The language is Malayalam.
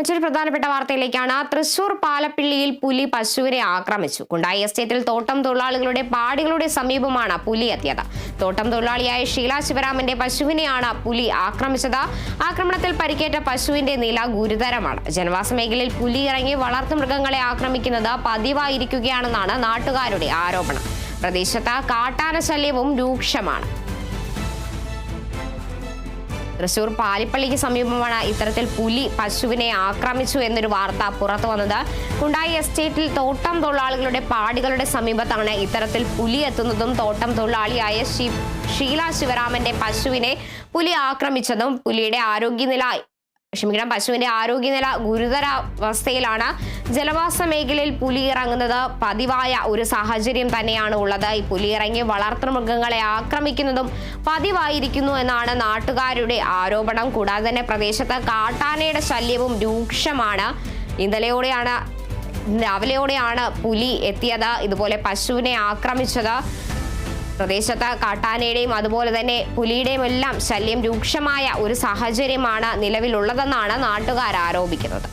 മറ്റൊരു പ്രധാനപ്പെട്ട വാർത്തയിലേക്കാണ്. തൃശൂർ പാലപ്പിള്ളിയിൽ പുലി പശുവിനെ ആക്രമിച്ചു. കുണ്ടായി എസ്റ്റേറ്റിൽ തോട്ടം തൊഴിലാളികളുടെ പാടികളുടെ സമീപമാണ് പുലി എത്തിയത്. തോട്ടം തൊഴിലാളിയായ ഷീല ശിവരാമന്റെ പശുവിനെയാണ് പുലി ആക്രമിച്ചത്. ആക്രമണത്തിൽ പരിക്കേറ്റ പശുവിന്റെ നില ഗുരുതരമാണ്. ജനവാസ മേഖലയിൽ പുലി ഇറങ്ങി വളർത്തുമൃഗങ്ങളെ ആക്രമിക്കുന്നത് പതിവായിരിക്കുകയാണെന്നാണ് നാട്ടുകാരുടെ ആരോപണം. പ്രദേശത്ത് കാട്ടാന ശല്യവും രൂക്ഷമാണ്. തൃശൂർ പാലിപ്പള്ളിക്ക് സമീപമാണ് ഇത്തരത്തിൽ പുലി പശുവിനെ ആക്രമിച്ചു എന്നൊരു വാർത്ത പുറത്തു വന്നത്. കുണ്ടായി എസ്റ്റേറ്റിൽ തോട്ടം തൊഴിലാളികളുടെ പാടികളുടെ സമീപത്താണ് ഇത്തരത്തിൽ പുലി എത്തുന്നതും തോട്ടം തൊഴിലാളിയായ ശി ഷീല ശിവരാമന്റെ പശുവിനെ പുലി ആക്രമിച്ചതും പുലിയുടെ ആരോഗ്യനില ക്ഷമിക്കണം പശുവിന്റെ ആരോഗ്യനില ഗുരുതരാവസ്ഥയിലാണ് ജലവാസ മേഖലയിൽ പുലി ഇറങ്ങുന്നത് പതിവായ ഒരു സാഹചര്യം തന്നെയാണ് ഉള്ളത്. ഈ പുലി ഇറങ്ങി വളർത്തുമൃഗങ്ങളെ ആക്രമിക്കുന്നതും പതിവായിരിക്കുന്നു എന്നാണ് നാട്ടുകാരുടെ ആരോപണം. കൂടാതെ തന്നെ പ്രദേശത്ത് കാട്ടാനയുടെ ശല്യവും രൂക്ഷമാണ്. ഇന്നലെയോടെയാണ് രാവിലെയോടെയാണ് പുലി എത്തിയത്. ഇതുപോലെ പശുവിനെ ആക്രമിച്ചത്. പ്രദേശത്ത് കാട്ടാനയുടെയും അതുപോലെ തന്നെ പുലിയുടെയും എല്ലാം ശല്യം രൂക്ഷമായ ഒരു സാഹചര്യമാണ് നിലവിലുള്ളതെന്നാണ് നാട്ടുകാർ ആരോപിക്കുന്നത്.